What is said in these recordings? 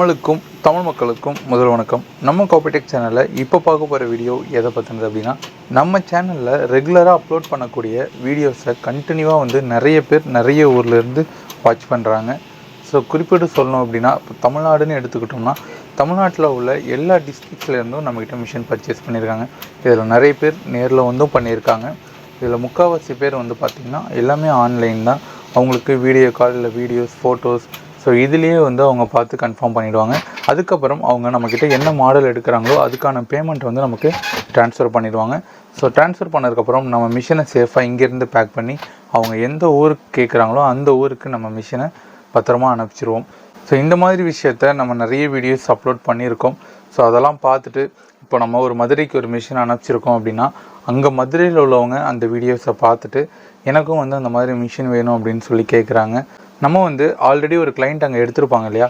தமிழுக்கும் தமிழ் மக்களுக்கும் முதல் வணக்கம். நம்ம காப்பிடெக் சேனலில் இப்போ பார்க்க போகிற வீடியோ எதை பற்றினது அப்படின்னா நம்ம சேனலில் ரெகுலராக அப்லோட் பண்ணக்கூடிய வீடியோஸை கண்டினியூவாக வந்து நிறைய பேர் நிறைய ஊர்லேருந்து வாட்ச் பண்ணுறாங்க ஸோ குறிப்பிட்டு சொல்லணும் அப்படின்னா இப்போ தமிழ்நாடுன்னு எடுத்துக்கிட்டோம்னா தமிழ்நாட்டில் உள்ள எல்லா டிஸ்ட்ரிக்ஸ்லேருந்தும் நம்மக்கிட்ட மிஷின் பர்ச்சேஸ் பண்ணியிருக்காங்க இதில் நிறைய பேர் நேரில் வந்தும் பண்ணியிருக்காங்க இதில் முக்கால்வாசி பேர் வந்து பார்த்திங்கன்னா எல்லாமே ஆன்லைன் தான். அவங்களுக்கு வீடியோ கால் இல்லை வீடியோஸ் ஃபோட்டோஸ் ஸோ இதுலேயே வந்து அவங்க பார்த்து கன்ஃபார்ம் பண்ணிடுவாங்க. அதுக்கப்புறம் அவங்க நம்மக்கிட்ட என்ன மாடல் எடுக்கிறாங்களோ அதுக்கான பேமெண்ட் வந்து நமக்கு ட்ரான்ஸ்ஃபர் பண்ணிடுவாங்க. ஸோ ட்ரான்ஸ்ஃபர் பண்ணதுக்கப்புறம் நம்ம மிஷினை சேஃபாக இங்கேருந்து பேக் பண்ணி அவங்க எந்த ஊருக்கு கேட்குறாங்களோ அந்த ஊருக்கு நம்ம மிஷினை பத்திரமா அனுப்பிச்சிருவோம். ஸோ இந்த மாதிரி விஷயத்த நம்ம நிறைய வீடியோஸ் அப்லோட் பண்ணியிருக்கோம். ஸோ அதெல்லாம் பார்த்துட்டு இப்போ நம்ம ஒரு மதுரைக்கு ஒரு மிஷின் அனுப்பிச்சிருக்கோம் அப்படின்னா அங்கே மதுரையில் உள்ளவங்க அந்த வீடியோஸை பார்த்துட்டு எனக்கும் வந்து அந்த மாதிரி மிஷின் வேணும் அப்படின்னு சொல்லி கேட்குறாங்க. நம்ம வந்து ஆல்ரெடி ஒரு கிளைண்ட் அங்கே எடுத்திருப்பாங்க இல்லையா?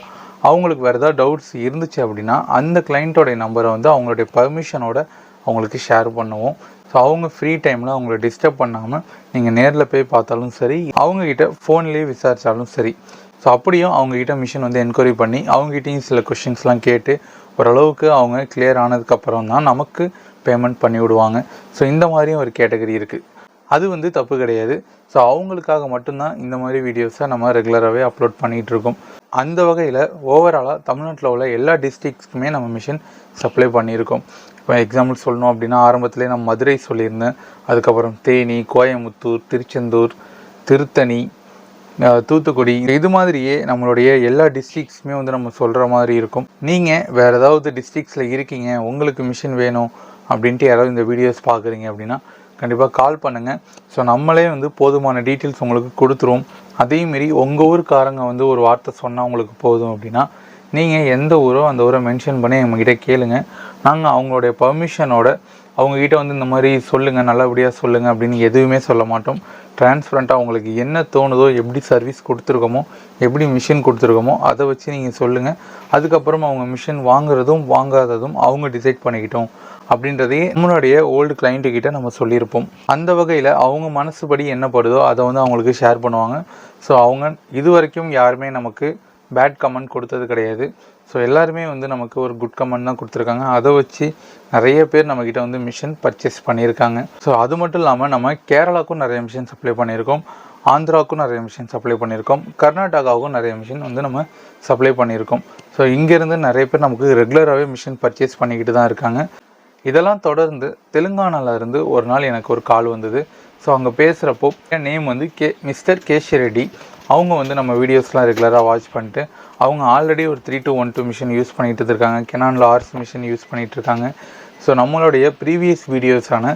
அவங்களுக்கு வேறு ஏதாவது டவுட்ஸ் இருந்துச்சு அப்படின்னா அந்த கிளைண்ட்டோடைய நம்பரை வந்து அவங்களுடைய பர்மிஷனோட அவங்களுக்கு ஷேர் பண்ணுவோம். ஸோ அவங்க ஃப்ரீ டைமில் அவங்கள டிஸ்டர்ப் பண்ணாமல் நீங்கள் நேரில் போய் பார்த்தாலும் சரி அவங்கக்கிட்ட ஃபோன்லேயே விசாரித்தாலும் சரி. ஸோ அப்படியும் அவங்கக்கிட்ட மிஷின் வந்து என்கொயரி பண்ணி அவங்ககிட்டையும் சில கொஷின்ஸ்லாம் கேட்டு ஓரளவுக்கு அவங்க கிளியர் ஆனதுக்கப்புறம் தான் நமக்கு பேமெண்ட் பண்ணி விடுவாங்க. ஸோ இந்த மாதிரியும் ஒரு கேட்டகரி இருக்குது அது வந்து தப்பு கிடையாது. ஸோ அவங்களுக்காக மட்டும்தான் இந்த மாதிரி வீடியோஸை நம்ம ரெகுலராகவே அப்லோட் பண்ணிகிட்டு இருக்கோம். அந்த வகையில் ஓவராலாக தமிழ்நாட்டில் உள்ள எல்லா டிஸ்ட்ரிக்ஸ்க்குமே நம்ம மிஷின் சப்ளை பண்ணியிருக்கோம். இப்போ எக்ஸாம்பிள் சொல்லணும் அப்படின்னா ஆரம்பத்துலேயே நான் மதுரை சொல்லியிருந்தேன். அதுக்கப்புறம் தேனி கோயமுத்தூர் திருச்செந்தூர் திருத்தணி தூத்துக்குடி. இது மாதிரியே நம்மளுடைய எல்லா டிஸ்ட்ரிக்ஸுமே வந்து நம்ம சொல்கிற மாதிரி இருக்கும். நீங்கள் வேறு ஏதாவது டிஸ்ட்ரிக்ஸில் இருக்கீங்க உங்களுக்கு மிஷின் வேணும் அப்படின்ட்டு யாராவது இந்த வீடியோஸ் பார்க்குறீங்க அப்படின்னா கண்டிப்பாக கால் பண்ணுங்கள் ஸோ நம்மளே வந்து போதுமான டீட்டெயில்ஸ் உங்களுக்கு கொடுத்துருவோம். அதேமாரி உங்கள் ஊருக்காரங்க வந்து ஒரு வார்த்தை சொன்னால் உங்களுக்கு போதும் அப்படின்னா நீங்கள் எந்த ஊரோ அந்த ஊரை மென்ஷன் பண்ணி எங்ககிட்ட கேளுங்க. நாங்கள் அவங்களுடைய பர்மிஷனோட அவங்கக்கிட்ட வந்து இந்த மாதிரி சொல்லுங்கள் நல்லபடியாக சொல்லுங்கள் அப்படின்னு எதுவுமே சொல்ல மாட்டோம். டிரான்ஸ்பரண்ட்டாக உங்களுக்கு என்ன தோணுதோ எப்படி சர்வீஸ் கொடுத்துருக்கோமோ எப்படி மிஷின் கொடுத்துருக்கோமோ அதை வச்சு நீங்கள் சொல்லுங்கள் அதுக்கப்புறம் அவங்க மிஷின் வாங்குறதும் வாங்காததும் அவங்க டிசைட் பண்ணிக்கிட்டோம். அப்படின்றதையே நம்மளுடைய ஓல்டு கிளைண்ட்டு கிட்ட நம்ம சொல்லியிருப்போம். அந்த வகையில் அவங்க மனசுபடி என்ன படுதோ அதை வந்து அவங்களுக்கு ஷேர் பண்ணுவாங்க. ஸோ அவங்க இது வரைக்கும் யாருமே நமக்கு பேட் கமெண்ட் கொடுத்தது கிடையாது. ஸோ எல்லாருமே வந்து நமக்கு ஒரு குட் கமெண்ட் தான் கொடுத்துருக்காங்க. அதை வச்சு நிறைய பேர் நம்மக்கிட்ட வந்து மிஷின் பர்ச்சேஸ் பண்ணியிருக்காங்க. ஸோ அது மட்டும் இல்லாமல் நம்ம கேரளாவுக்கும் நிறைய மிஷின் சப்ளை பண்ணியிருக்கோம். ஆந்திராவுக்கும் நிறைய மிஷின் சப்ளை பண்ணியிருக்கோம். கர்நாடகாவுக்கும் நிறைய மிஷின் வந்து நம்ம சப்ளை பண்ணியிருக்கோம். ஸோ இங்கேருந்து நிறைய பேர் நமக்கு ரெகுலராகவே மிஷின் பர்ச்சேஸ் பண்ணிக்கிட்டு தான் இருக்காங்க. இதெல்லாம் தொடர்ந்து தெலுங்கானாவிலேருந்து ஒரு நாள் எனக்கு ஒரு கால் வந்தது. ஸோ அங்கே பேசுகிறப்போ என் நேம் வந்து கே மிஸ்டர் கேஷி ரெட்டி அவங்க வந்து நம்ம வீடியோஸ்லாம் ரெகுலராக வாட்ச் பண்ணிட்டு அவங்க ஆல்ரெடி ஒரு three two one two machine use பண்ணிகிட்டு இருக்காங்க. கெனான் லார்ஸ் மிஷின் யூஸ் பண்ணிகிட்டு இருக்காங்க. ஸோ நம்மளுடைய ப்ரீவியஸ் வீடியோஸான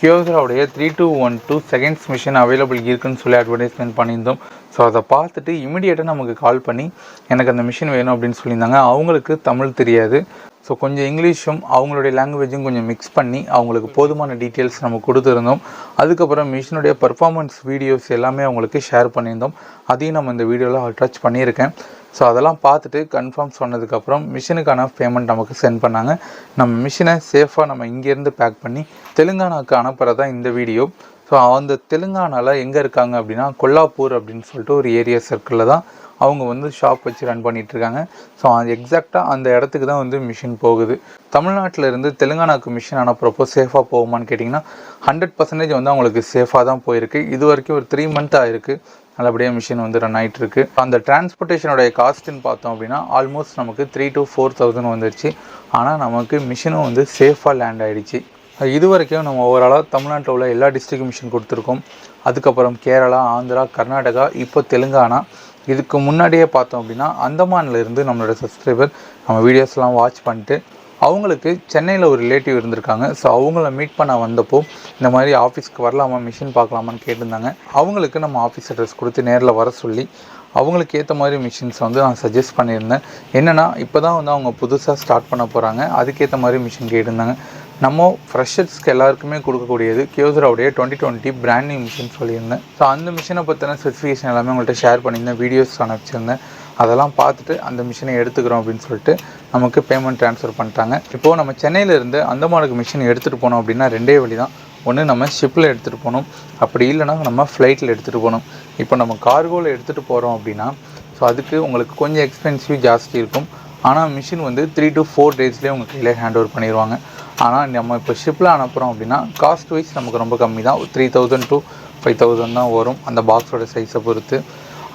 கியோசராவுடைய three two one two seconds machine available இருக்குன்னு சொல்லி அட்வர்டைஸ்மெண்ட் பண்ணியிருந்தோம். ஸோ அதை பார்த்துட்டு இமிடியேட்டாக நமக்கு கால் பண்ணி எனக்கு அந்த மிஷின் வேணும் அப்படின்னு சொல்லியிருந்தாங்க. அவங்களுக்கு தமிழ் தெரியாது. ஸோ கொஞ்சம் இங்கிலீஷும் அவங்களுடைய லாங்குவேஜும் கொஞ்சம் மிக்ஸ் பண்ணி அவங்களுக்கு போதுமான டீட்டெயில்ஸ் நம்ம கொடுத்துருந்தோம். அதுக்கப்புறம் மிஷினுடைய பர்ஃபார்மன்ஸ் வீடியோஸ் எல்லாமே அவங்களுக்கு ஷேர் பண்ணியிருந்தோம். அதையும் நம்ம இந்த வீடியோவில் அட்டாச் பண்ணியிருக்கேன். ஸோ அதெல்லாம் பார்த்துட்டு கன்ஃபார்ம் சொன்னதுக்கப்புறம் மிஷினுக்கான பேமெண்ட் நமக்கு சென்ட் பண்ணாங்க. நம்ம மிஷினை சேஃபாக நம்ம இங்கேருந்து பேக் பண்ணி தெலுங்கானாவுக்கு அனுப்புகிறதான் இந்த வீடியோ ஸோ அந்த தெலுங்கானாவில் எங்கே இருக்காங்க அப்படின்னா கொல்லாப்பூர் அப்படின்னு சொல்லிட்டு ஒரு ஏரியா சர்க்கிளில் தான் அவங்க வந்து ஷாப் வச்சு ரன் பண்ணிட்டு இருக்காங்க ஸோ அது எக்ஸாக்டாக அந்த இடத்துக்கு தான் வந்து மிஷின் போகுது. தமிழ்நாட்டில் இருந்து தெலுங்கானாவுக்கு மிஷின் அனுப்புகிறப்போ சேஃபாக போகுமான்னு கேட்டிங்கன்னா ஹண்ட்ரட் பர்சன்டேஜ் வந்து அவங்களுக்கு சேஃபாக தான் போயிருக்கு. இது வரைக்கும் ஒரு த்ரீ மந்த் ஆயிருக்கு நல்லபடியாக மிஷின் வந்து ரன் ஆகிட்டு இருக்கு அந்த டிரான்ஸ்போர்ட்டேஷனுடைய காஸ்ட்டுன்னு பார்த்தோம் அப்படின்னா ஆல்மோஸ்ட் நமக்கு த்ரீ டு ஃபோர் தௌசண்ட் வந்துருச்சு. ஆனால் நமக்கு மிஷினும் வந்து சேஃபாக லேண்ட் ஆகிடுச்சு இது வரைக்கும் நம்ம ஓவராலாக தமிழ்நாட்டில் உள்ள எல்லா டிஸ்ட்ரிக்ட் மிஷின் கொடுத்துருக்கோம். அதுக்கப்புறம் கேரளா ஆந்திரா கர்நாடகா இப்போ தெலுங்கானா இதுக்கு முன்னாடியே பார்த்தோம் அப்படின்னா அந்தமான்ல இருந்து நம்மளோட சப்ஸ்கிரைபர் நம்ம வீடியோஸ்லாம் வாட்ச் பண்ணிட்டு அவங்களுக்கு சென்னையில் ஒரு ரிலேட்டிவ் இருந்திருக்காங்க. ஸோ அவங்கள மீட் பண்ண வந்தப்போ இந்த மாதிரி ஆஃபீஸ்க்கு வரலாமா மிஷின் பார்க்கலாமான்னு கேட்டிருந்தாங்க. அவங்களுக்கு நம்ம ஆஃபீஸ் அட்ரஸ் கொடுத்து நேரில் வர சொல்லி அவங்களுக்கு ஏற்ற மாதிரி மிஷின்ஸ் வந்து நான் சஜஸ்ட் பண்ணியிருந்தேன். என்னென்னா இப்போ தான் வந்து அவங்க புதுசாக ஸ்டார்ட் பண்ண போகிறாங்க அதுக்கேற்ற மாதிரி மிஷின் கேட்டிருந்தாங்க. நம்ம ஃப்ரெஷர்ஸ்க்கு எல்லாருக்குமே கொடுக்கக்கூடியது கியோசராவுடைய twenty twenty brand new machine சொல்லியிருந்தேன். ஸோ அந்த மிஷினை பற்றின ஸ்பெசிஃபிகேஷன் எல்லாமே உங்கள்கிட்ட ஷேர் பண்ணியிருந்தேன் வீடியோஸ் அனுப்பிச்சிருந்தேன் அதெல்லாம் பார்த்துட்டு அந்த மிஷினை எடுத்துக்கிறோம் அப்படின்னு சொல்லிட்டு நமக்கு பேமெண்ட் ட்ரான்ஸ்ஃபர் பண்ணிட்டாங்க. இப்போது நம்ம சென்னையிலேருந்து அந்தமானுக்கு மிஷின் எடுத்துகிட்டு போனோம் அப்படின்னா ரெண்டே வழி தான். ஒன்று நம்ம ஷிப்பில் எடுத்துகிட்டு போகணும். அப்படி இல்லைன்னா நம்ம ஃப்ளைட்டில் எடுத்துகிட்டு போகணும். இப்போ நம்ம கார்கோவில் எடுத்துகிட்டு போகிறோம் அப்படின்னா ஸோ அதுக்கு உங்களுக்கு கொஞ்சம் எக்ஸ்பென்சிவ் ஜாஸ்தி இருக்கும். ஆனால் மிஷின் வந்து த்ரீ டு ஃபோர் டேஸ்லேயே உங்கள் கையில் ஹேண்ட் ஓவர் பண்ணிடுவாங்க ஆனால் நம்ம இப்போ ஷிப்பில் அனுப்புகிறோம் அப்படின்னா காஸ்ட் வைஸ் நமக்கு ரொம்ப கம்மி தான் three thousand to five thousand தான் வரும் அந்த பாக்ஸோட சைஸை பொறுத்து.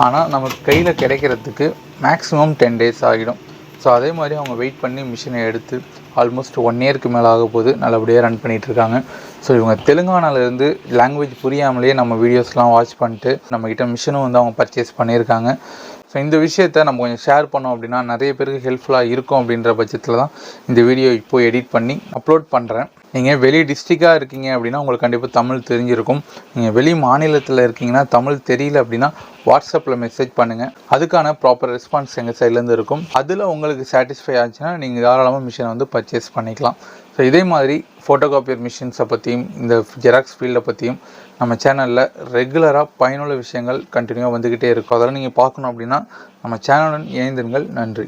ஆனால் நமக்கு கையில் கிடைக்கிறதுக்கு மேக்ஸிமம் டென் டேஸ் ஆகிடும். ஸோ அதே மாதிரி அவங்க வெயிட் பண்ணி மிஷினை எடுத்து ஆல்மோஸ்ட் ஒன் இயருக்கு மேலே ஆக போது நல்லபடியாக ரன் பண்ணிகிட்ருக்காங்க ஸோ இவங்க தெலுங்கானாலேருந்து லாங்குவேஜ் புரியாமலேயே நம்ம வீடியோஸ்லாம் வாட்ச் பண்ணிட்டு நம்மக்கிட்ட மிஷினும் வந்து அவங்க பர்ச்சேஸ் பண்ணியிருக்காங்க. ஸோ இந்த விஷயத்த நம்ம கொஞ்சம் ஷேர் பண்ணோம் அப்படின்னா நிறைய பேருக்கு ஹெல்ப்ஃபுல்லாக இருக்கும் அப்படின்ற பட்சத்தில் தான் இந்த வீடியோ இப்போது எடிட் பண்ணி அப்லோட் பண்ணுறேன் நீங்கள் வெளி டிஸ்ட்ரிக்டாக இருக்கீங்க அப்படின்னா உங்களுக்கு கண்டிப்பாக தமிழ் தெரிஞ்சிருக்கும். நீங்கள் வெளி மாநிலத்தில் இருக்கீங்கன்னா தமிழ் தெரியல அப்படின்னா வாட்ஸ்அப்பில் மெசேஜ் பண்ணுங்கள் அதுக்கான ப்ராப்பர் ரெஸ்பான்ஸ் எங்கள் சைட்லேருந்து இருக்கும். அதில் உங்களுக்கு சாட்டிஸ்ஃபை ஆச்சுன்னா நீங்கள் தாராளமாக மிஷினை வந்து பர்ச்சேஸ் பண்ணிக்கலாம். ஸோ இதே மாதிரி ஃபோட்டோகாப்பியர் மிஷின்ஸை பற்றியும் இந்த ஜெராக்ஸ் ஃபீல்டை பற்றியும் நம்ம சேனலில் ரெகுலராக பயனுள்ள விஷயங்கள் கண்டினியூவாக வந்துக்கிட்டே இருக்கும். அதெல்லாம் நீங்கள் பார்க்கணும் அப்படின்னா நம்ம சேனலுடன் இணைந்திருங்கள். நன்றி.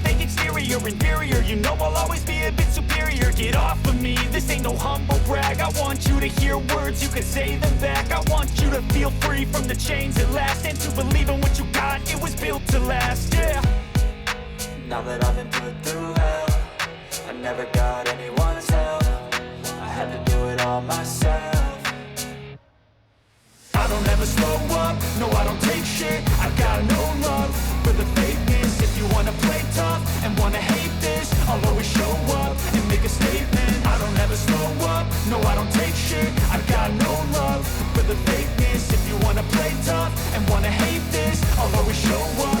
exterior. Inferior, you know I'll always be a bit superior. Get off of me, this ain't no humble brag. I want you to hear words, you can say them back. I want you to feel free from the chains that last and to believe in what you got. It was built to last, yeah. Now that I've been put through hell I never got play tough and wanna hate this I'll always show up